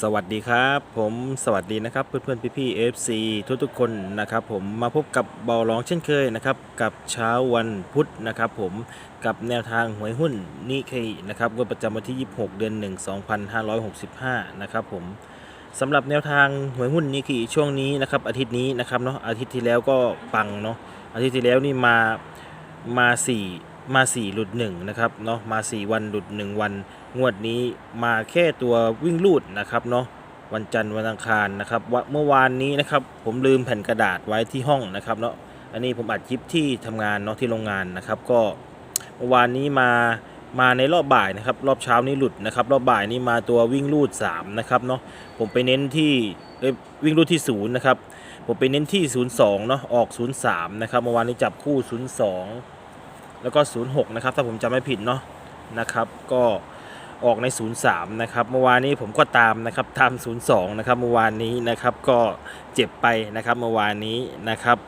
สวัสดีครับ ผมสวัสดีนะครับเพื่อนๆพี่ๆ FC ทุกๆคนนะครับผมมาพบกับเบาร้องเช่นเคยนะครับกับเช้าวันพุธนะครับผมกับแนวทางหวยหุ้นนิเคอินะครับงวดประจำวันที่ 26 เดือน 1 2565 นะครับผมสำหรับแนวทางหวยหุ้นนิเคอิช่วงนี้นะครับอาทิตย์นี้นะครับเนาะอาทิตย์ที่แล้วก็ปังเนาะอาทิตย์ที่แล้วนี่มามาสี่มาสี่หลุดหนึ่งนะครับเนาะมาสี่วันหลุดหนึ่งวัน งวดนี้มาแค่ตัววิ่งลูดนะครับเนาะวันจันทร์วันอังคารนะครับวะเมื่อวานนี้นะครับผมลืมแผ่นกระดาษไว้ที่ห้องนะครับเนาะอันนี้ผมอัดคลิปที่ทำงานเนาะที่โรงงานนะครับก็เมื่อวานนี้มามาในรอบบ่ายนะครับรอบเช้านี้หลุดนะครับรอบบ่ายนี้มาตัววิ่งลูด3นะครับเนาะผมไปเน้นที่วิ่งลูดที่0นะครับผมไปเน้นที่ 02เนาะออก 03นะครับเมื่อวานนี้จับคู่ 02 แล้วก็ 06นะครับถ้าผมจำไม่ผิดเนาะนะครับก็ ออกใน 03 นะครับ เมื่อวานนี้ผมก็ตามนะครับตาม 02 นะครับ เมื่อวานนี้นะครับก็เจ็บไปนะครับเมื่อวานนี้นะครับ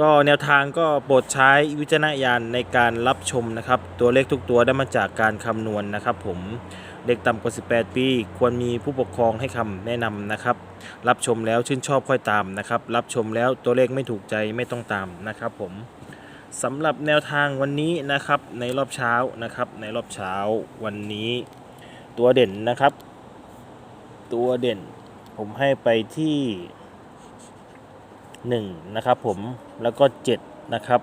ก็แนวทางก็โปรดใช้วิจารณญาณในการรับชมนะครับ ตัวเลขทุกตัวได้มาจากการคำนวณนะครับ ผมเด็กต่ำกว่า 18 ปี ควรมีผู้ปกครองให้คำแนะนำนะครับ รับชมแล้วชื่นชอบค่อยตามนะครับ รับชมแล้วตัวเลขไม่ถูกใจไม่ต้องตามนะครับผม สำหรับแนวทางวันนี้นะครับในรอบเช้านะครับ ในรอบเช้าวันนี้ ตัวเด่นนะครับ ตัวเด่นผมให้ไปที่1นะครับผมแล้วก็7นะครับ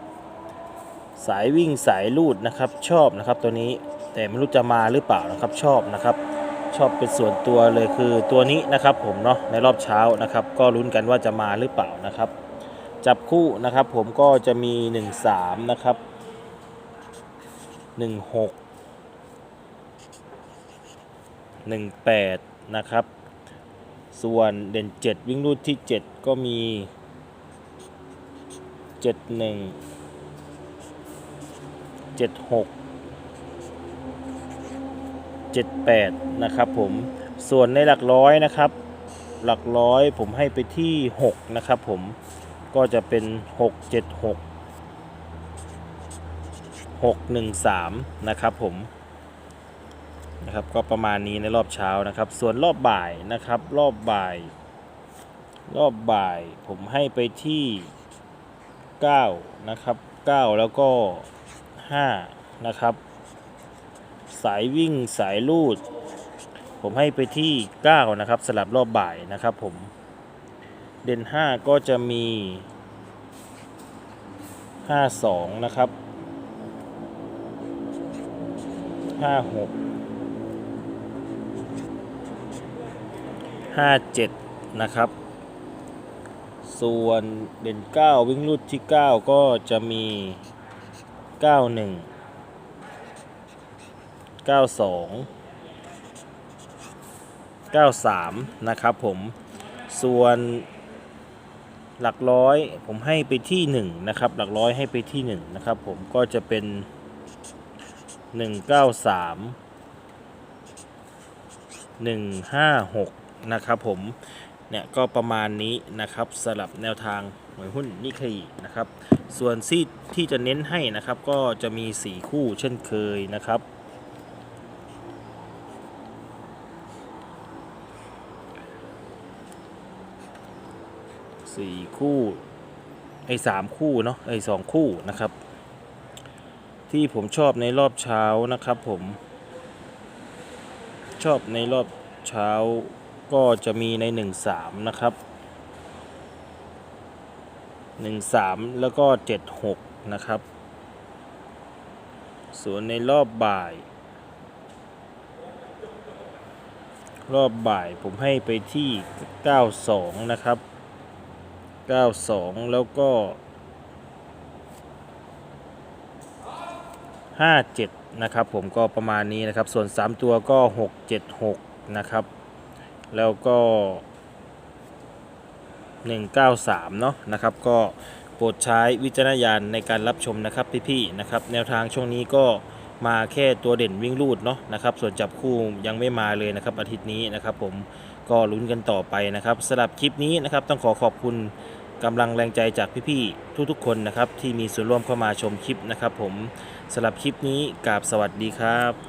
สายวิ่งสายลูดนะครับชอบนะครับตัวนี้แต่ไม่รู้จะมาหรือเปล่านะครับชอบนะครับ ชอบเป็นส่วนตัวเลยคือตัวนี้นะครับผมเนาะในรอบเช้านะครับ ก็ลุ้นกันว่าจะมาหรือเปล่านะครับ จับคู่นะครับผมก็จะมี 1 3 นะครับ 1 6 18 นะครับ ส่วนเด่น 7 วิ่งรูดที่ 7 ก็มี 71 76 78 นะครับผมส่วนในหลักร้อยนะครับ หลักร้อยผมให้ไปที่ 6 นะครับผม ก็จะเป็น 6 7 6 6 1 3 นะครับผมนะครับก็ประมาณนี้ในรอบเช้านะครับ ส่วนรอบบ่ายนะครับ รอบบ่าย รอบบ่ายผมให้ไปที่ 9 นะครับ 9 แล้วก็ 5 นะครับ สายวิ่งสายลูด ผมให้ไปที่ 9 นะครับสลับรอบบ่ายนะครับผม เด่น 5 ก็จะมี 52 นะครับ 56 57 นะครับ ส่วนเด่น 9 วิ่งรูดที่ 9 ก็จะมี 91 92 93 นะครับผม ส่วน หลักร้อยผมให้ไปที่1นะครับหลักร้อยให้ไปที่1นะครับผมก็จะเป็น 193 156 นะครับผมเนี่ยก็ประมาณนี้นะครับสำหรับแนวทางหวยหุ้นนิเคอินะครับ ส่วนซีที่จะเน้นให้นะครับก็จะมี 4 คู่เช่นเคยนะครับ สี่คู่ไอ้สามคู่เนาะไอ้สองคู่นะครับ ที่ผมชอบในรอบเช้านะครับผมชอบในรอบเช้าก็จะมีใน 1 3 นะครับ 1 3 แล้วก็ 7 6 นะครับ ส่วนในรอบบ่าย รอบบ่ายผมให้ไปที่ 92 นะครับ 92 แล้วก็ 57 นะครับผมก็ประมาณนี้นะครับ ส่วน 3 ตัวก็ 6 7 6 นะครับ แล้วก็ 193 เนาะนะครับ ก็โปรดใช้วิจารณญาณในการรับชมนะครับพี่ๆนะครับ แนวทางช่วงนี้ก็มาแค่ตัวเด่นวิ่งลูดเนาะนะครับ ส่วนจับคู่ยังไม่มาเลยนะครับอาทิตย์นี้นะครับ ผมก็ลุ้นกันต่อไปนะครับสำหรับคลิปนี้นะครับ ต้องขอขอบคุณ กำลังแรงใจจากพี่ๆทุกๆคนนะครับ ที่มีส่วนร่วมเข้ามาชมคลิปนะครับ ผมสำหรับคลิปนี้กราบสวัสดีครับ